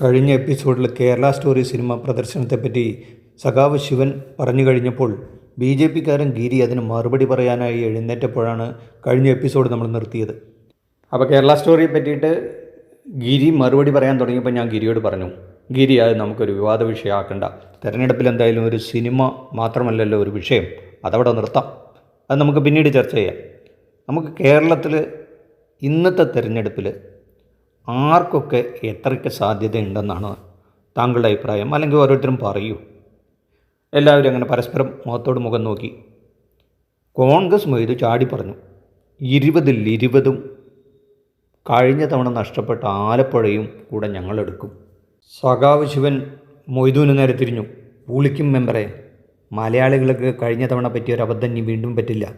കഴിഞ്ഞ എപ്പിസോഡിൽ Kerala story cinema പ്രദർശനത്തെപ്പറ്റി സഖാവ് ശിവൻ പറഞ്ഞു കഴിഞ്ഞപ്പോൾ ബി ജെ പിക്കാരൻ ഗിരി അതിന് മറുപടി പറയാനായി എഴുന്നേറ്റപ്പോഴാണ് കഴിഞ്ഞ എപ്പിസോഡ് നമ്മൾ നിർത്തിയത്. അപ്പോൾ കേരള സ്റ്റോറിയെ പറ്റിയിട്ട് ഗിരി മറുപടി പറയാൻ തുടങ്ങിയപ്പോൾ ഞാൻ ഗിരിയോട് പറഞ്ഞു ഗിരി അത് നമുക്കൊരു വിവാദ വിഷയമാക്കണ്ട. തെരഞ്ഞെടുപ്പിൽ എന്തായാലും ഒരു സിനിമ മാത്രമല്ലല്ലോ ഒരു വിഷയം. അതവിടെ നിർത്താം. അത് നമുക്ക് പിന്നീട് ചർച്ച ചെയ്യാം. നമുക്ക് കേരളത്തിൽ ഇന്നത്തെ തെരഞ്ഞെടുപ്പിൽ ആർക്കൊക്കെ എത്രയ്ക്ക് സാധ്യതയുണ്ടെന്നാണ് താങ്കളുടെ അഭിപ്രായം? അല്ലെങ്കിൽ ഓരോരുത്തരും പറയൂ. എല്ലാവരും അങ്ങനെ പരസ്പരം മുഖത്തോട് മുഖം നോക്കി. കോൺഗ്രസ് മൊയ്ത് ചാടി പറഞ്ഞു. ഇരുപതിൽ ഇരുപതും കഴിഞ്ഞ തവണ നഷ്ടപ്പെട്ട ആലപ്പുഴയും കൂടെ ഞങ്ങളെടുക്കും സഖാവ് ശിവൻ മൊയ്തുവിന് നേരെ തിരിഞ്ഞു. പുളിക്കും മെമ്പറെ. മലയാളികൾക്ക് കഴിഞ്ഞ തവണ പറ്റിയ ഒരു അബദ്ധം ഇനി വീണ്ടും പറ്റില്ല.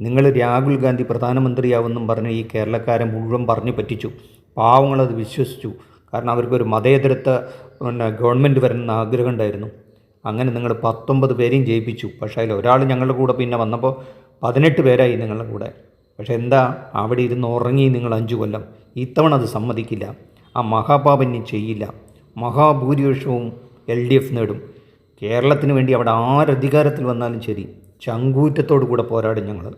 നിങ്ങൾ രാഹുൽ ഗാന്ധി പ്രധാനമന്ത്രിയാവുമെന്നും പറഞ്ഞ് ഈ കേരളക്കാരെ മുഴുവൻ പറഞ്ഞു പറ്റിച്ചു. പാവങ്ങളത് വിശ്വസിച്ചു. കാരണം അവർക്കൊരു മതേതരത്വ പിന്നെ ഗവൺമെന്റ് വരണമെന്ന് ആഗ്രഹം ഉണ്ടായിരുന്നു അങ്ങനെ നിങ്ങൾ പത്തൊമ്പത് പേരെയും ജയിപ്പിച്ചു. പക്ഷേ അതിൽ ഒരാൾ ഞങ്ങളുടെ കൂടെ പിന്നെ വന്നപ്പോൾ പതിനെട്ട് പേരായി നിങ്ങളുടെ കൂടെ. പക്ഷേ എന്താ? അവിടെ ഇരുന്ന് ഉറങ്ങി നിങ്ങൾ അഞ്ചു കൊല്ലം. ഇത്തവണ അത് സമ്മതിക്കില്ല. ആ മഹാപാപന്യം ചെയ്യില്ല. മഹാഭൂരിപക്ഷവും എൽ ഡി എഫ് നേടും. കേരളത്തിന് വേണ്ടി അവിടെ ആരധികാരത്തിൽ വന്നാലും ശരി. ചങ്കൂറ്റത്തോടു കൂടെ പോരാടും ഞങ്ങൾ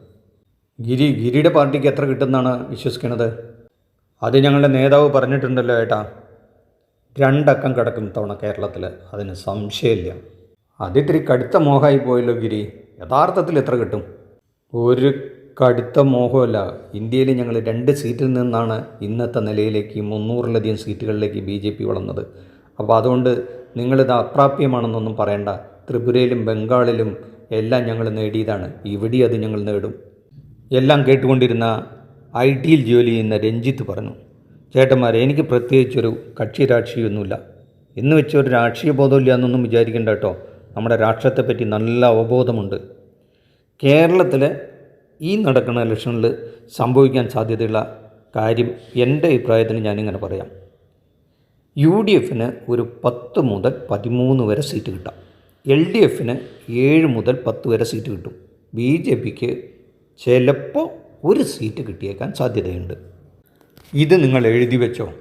ഗിരി ഗിരിയുടെ പാർട്ടിക്ക് എത്ര കിട്ടുമെന്നാണ് വിശ്വസിക്കുന്നത് അത് ഞങ്ങളുടെ നേതാവ് പറഞ്ഞിട്ടുണ്ടല്ലോ ഏട്ടാ. രണ്ടക്കം കിടക്കും തവണ കേരളത്തിൽ അതിന് സംശയമില്ല. അതിത്തിരി കടുത്ത മോഹമായി പോയല്ലോ ഗിരി. യഥാർത്ഥത്തിൽ എത്ര കിട്ടും? ഒരു കടുത്ത മോഹമല്ല. ഇന്ത്യയിൽ ഞങ്ങൾ രണ്ട് സീറ്റിൽ നിന്നാണ് ഇന്നത്തെ നിലയിലേക്ക് മുന്നൂറിലധികം സീറ്റുകളിലേക്ക് ബി ജെ പി വളർന്നത്. അപ്പോൾ അതുകൊണ്ട് നിങ്ങളിത് അപ്രാപ്യമാണെന്നൊന്നും പറയണ്ട. ത്രിപുരയിലും ബംഗാളിലും എല്ലാം ഞങ്ങൾ നേടിയതാണ്. ഇവിടെ അത് ഞങ്ങൾ നേടും. എല്ലാം കേട്ടുകൊണ്ടിരുന്ന ഐ ടിയിൽ ജോലി ചെയ്യുന്ന രഞ്ജിത്ത് പറഞ്ഞു ചേട്ടന്മാരെ എനിക്ക് പ്രത്യേകിച്ചൊരു കക്ഷി രാഷ്ട്രീയമൊന്നുമില്ല എന്ന് വെച്ച് ഒരു രാഷ്ട്രീയ ബോധമില്ല എന്നൊന്നും വിചാരിക്കേണ്ട കേട്ടോ. നമ്മുടെ രാഷ്ട്രത്തെപ്പറ്റി നല്ല അവബോധമുണ്ട്. കേരളത്തിലെ ഈ നടക്കുന്ന ഇലക്ഷനിൽ സംഭവിക്കാൻ സാധ്യതയുള്ള കാര്യം എന്റെ അഭിപ്രായത്തിന് ഞാനിങ്ങനെ പറയാം. യു ഡി എഫിന് ഒരു പത്ത് മുതൽ പതിമൂന്ന് വരെ സീറ്റ് കിട്ടാം. എൽ ഡി എഫിന് ഏഴ് മുതൽ പത്ത് വരെ സീറ്റ് കിട്ടും. ബി ജെ പിക്ക് ചിലപ്പോൾ ഒരു സീറ്റ് കിട്ടിയേക്കാൻ സാധ്യതയുണ്ട്. ഇത് നിങ്ങൾ എഴുതി വെച്ചോ?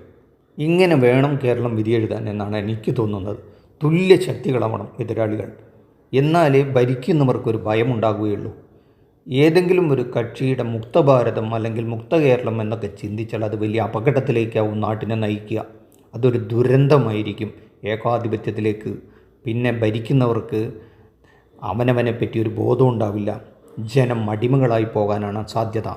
ഇങ്ങനെ വേണം കേരളം വിധിയെഴുതാൻ എന്നാണ് എനിക്ക് തോന്നുന്നത്. തുല്യ ശക്തികളാവണം എതിരാളികൾ. എന്നാലേ ഭരിക്കുന്നവർക്കൊരു ഭയമുണ്ടാകുകയുള്ളൂ. ഏതെങ്കിലും ഒരു കക്ഷിയുടെ മുക്തഭാരതം അല്ലെങ്കിൽ മുക്ത കേരളം എന്നൊക്കെ ചിന്തിച്ചാൽ അത് വലിയ അപകടത്തിലേക്കാവും നാട്ടിനെ നയിക്കുക. അതൊരു ദുരന്തമായിരിക്കും ഏകാധിപത്യത്തിലേക്ക്. പിന്നെ ഭരിക്കുന്നവർക്ക് അവനവനെ പറ്റി ഒരു ബോധം ഉണ്ടാവില്ല. ജനം അടിമകളായി പോകാനാണ് സാധ്യത.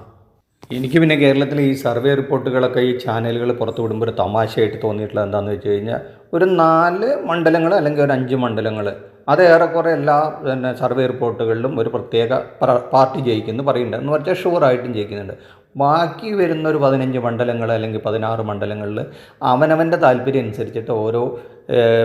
എനിക്ക് പിന്നെ കേരളത്തിലെ ഈ സർവേ റിപ്പോർട്ടുകളൊക്കെ ഈ ചാനലുകൾ പുറത്തു വിടുമ്പോൾ ഒരു തമാശയായിട്ട് തോന്നിയിട്ടുള്ളത് എന്താണെന്ന് വെച്ച് കഴിഞ്ഞാൽ ഒരു നാല് മണ്ഡലങ്ങൾ അല്ലെങ്കിൽ ഒരു അഞ്ച് മണ്ഡലങ്ങൾ. അത് ഏറെക്കുറെ എല്ലാ പിന്നെ സർവേ റിപ്പോർട്ടുകളിലും ഒരു പ്രത്യേക പാർട്ടി ജയിക്കുന്നു പറയുന്നുണ്ട്. എന്ന് പറഞ്ഞാൽ ഷുവറായിട്ടും ജയിക്കുന്നുണ്ട്. ബാക്കി വരുന്ന ഒരു പതിനഞ്ച് മണ്ഡലങ്ങൾ അല്ലെങ്കിൽ പതിനാറ് മണ്ഡലങ്ങളിൽ അവനവന്റെ താല്പര്യം അനുസരിച്ചിട്ട് ഓരോ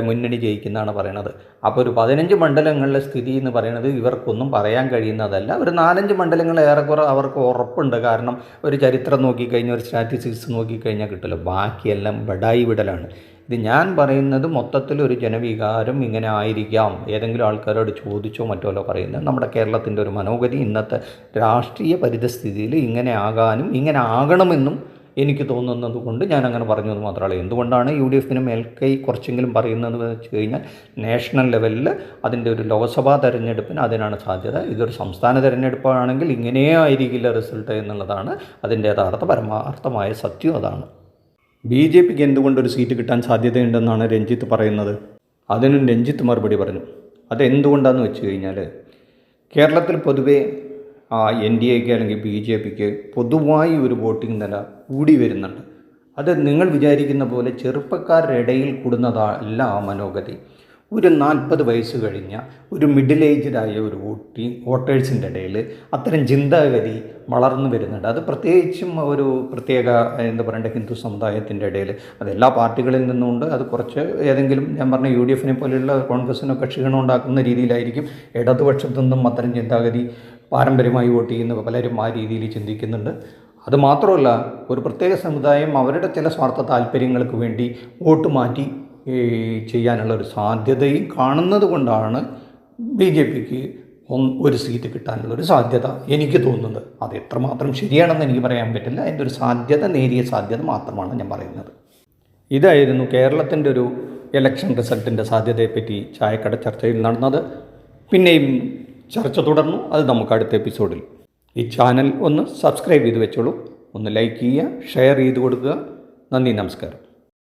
മുന്നണി ജയിക്കുന്നതാണ് പറയണത്. അപ്പോൾ ഒരു പതിനഞ്ച് മണ്ഡലങ്ങളിലെ സ്ഥിതി എന്ന് പറയുന്നത് ഇവർക്കൊന്നും പറയാൻ കഴിയുന്നതല്ല. ഒരു നാലഞ്ച് മണ്ഡലങ്ങൾ ഏറെക്കുറെ അവർക്ക് ഉറപ്പുണ്ട്. കാരണം ഒരു ചരിത്രം നോക്കിക്കഴിഞ്ഞാൽ ഒരു സ്റ്റാറ്റിസ്റ്റിക്സ് നോക്കിക്കഴിഞ്ഞാൽ കിട്ടില്ല ബാക്കിയെല്ലാം ബഡായി വിടലാണ്. ഇത് ഞാൻ പറയുന്നത് മൊത്തത്തിൽ ഒരു ജനവികാരം ഇങ്ങനെ ആയിരിക്കാം. ഏതെങ്കിലും ആൾക്കാരോട് ചോദിച്ചോ മറ്റോ പറയുന്നത് നമ്മുടെ കേരളത്തിന്റെ ഒരു മനോഗതി ഇന്നത്തെ രാഷ്ട്രീയ പരിതസ്ഥിതിയിൽ ഇങ്ങനെ ആകാനും ഇങ്ങനെ ആകണമെന്നും എനിക്ക് തോന്നുന്നത് കൊണ്ട് ഞാൻ അങ്ങനെ പറഞ്ഞു എന്ന് മാത്രമല്ല എന്തുകൊണ്ടാണ് യു ഡി എഫിന് മേൽക്കൈ കുറച്ചെങ്കിലും പറയുന്നതെന്ന് വെച്ച് കഴിഞ്ഞാൽ നാഷണൽ ലെവലിൽ അതിന്റെ ഒരു ലോക്സഭാ തെരഞ്ഞെടുപ്പിന് അതിനാണ് സാധ്യത. ഇതൊരു സംസ്ഥാന തെരഞ്ഞെടുപ്പാണെങ്കിൽ ഇങ്ങനെയായിരിക്കില്ല റിസൾട്ട് എന്നുള്ളതാണ് അതിന്റെ യഥാർത്ഥ പരമാർത്ഥമായ സത്യം അതാണ്. ബി ജെ പിക്ക് എന്തുകൊണ്ടൊരു സീറ്റ് കിട്ടാൻ സാധ്യതയുണ്ടെന്നാണ് രഞ്ജിത്ത് പറയുന്നത്. അതിനും രഞ്ജിത്ത് മറുപടി പറഞ്ഞു. അതെന്തുകൊണ്ടാണെന്ന് വെച്ച് കഴിഞ്ഞാൽ കേരളത്തിൽ പൊതുവേ എൻ ഡി എക്ക് അല്ലെങ്കിൽ ബി ജെ പിക്ക് പൊതുവായി ഒരു വോട്ടിംഗ് നില കൂടി വരുന്നുണ്ട്. അത് നിങ്ങൾ വിചാരിക്കുന്ന പോലെ ചെറുപ്പക്കാരുടെ ഇടയിൽ കൂടുന്നതല്ല ആ മനോഗതി. ഒരു നാൽപ്പത് വയസ്സ് കഴിഞ്ഞ ഒരു മിഡിൽ ഏജ്ഡായ ഒരു വോട്ടി വോട്ടേഴ്സിന്റെ ഇടയിൽ അത്തരം ചിന്താഗതി വളർന്നു വരുന്നുണ്ട്. അത് പ്രത്യേകിച്ചും ഒരു പ്രത്യേക എന്താ പറയേണ്ട ഹിന്ദു സമുദായത്തിന്റെ ഇടയിൽ അത് എല്ലാ പാർട്ടികളിൽ നിന്നുമുണ്ട്. അത് കുറച്ച് ഏതെങ്കിലും ഞാൻ പറഞ്ഞ യു ഡി എഫിനെ പോലെയുള്ള കോൺഗ്രസിനൊക്കെ ക്ഷീണം ഉണ്ടാക്കുന്ന രീതിയിലായിരിക്കും ഇടതുപക്ഷത്തു നിന്നും അത്തരം ചിന്താഗതി പാരമ്പര്യമായി വോട്ട് ചെയ്യുന്ന പലരും ആ രീതിയിൽ ചിന്തിക്കുന്നുണ്ട്. അത് മാത്രമല്ല ഒരു പ്രത്യേക സമുദായം അവരുടെ ചില സ്വാർത്ഥ താല്പര്യങ്ങൾക്ക് വേണ്ടി വോട്ട് മാറ്റി ഈ, ചെയ്യാനുള്ള ഒരു സാധ്യതയും കാണുന്നത് കൊണ്ടാണ് ബി ജെ പിക്ക് ഒരു സീറ്റ് കിട്ടാനുള്ള ഒരു സാധ്യത എനിക്ക് തോന്നുന്നത്. അത് എത്രമാത്രം ശരിയാണെന്ന് എനിക്ക് പറയാൻ പറ്റില്ല. അതിന്റെ ഒരു സാധ്യത നേരിയ സാധ്യത മാത്രമാണ് ഞാൻ പറയുന്നത്. ഇതായിരുന്നു കേരളത്തിന്റെ ഒരു ഇലക്ഷൻ റിസൾട്ടിന്റെ സാധ്യതയെപ്പറ്റി ചായക്കട ചർച്ചയിൽ നടന്നത്. പിന്നെയും ചർച്ച തുടർന്നു. അത് നമുക്ക് അടുത്ത എപ്പിസോഡിൽ. ഈ ചാനൽ ഒന്ന് സബ്സ്ക്രൈബ് ചെയ്ത് വെച്ചോളൂ. ഒന്ന് ലൈക്ക് ചെയ്യുക ഷെയർ ചെയ്ത് കൊടുക്കുക. നന്ദി നമസ്കാരം.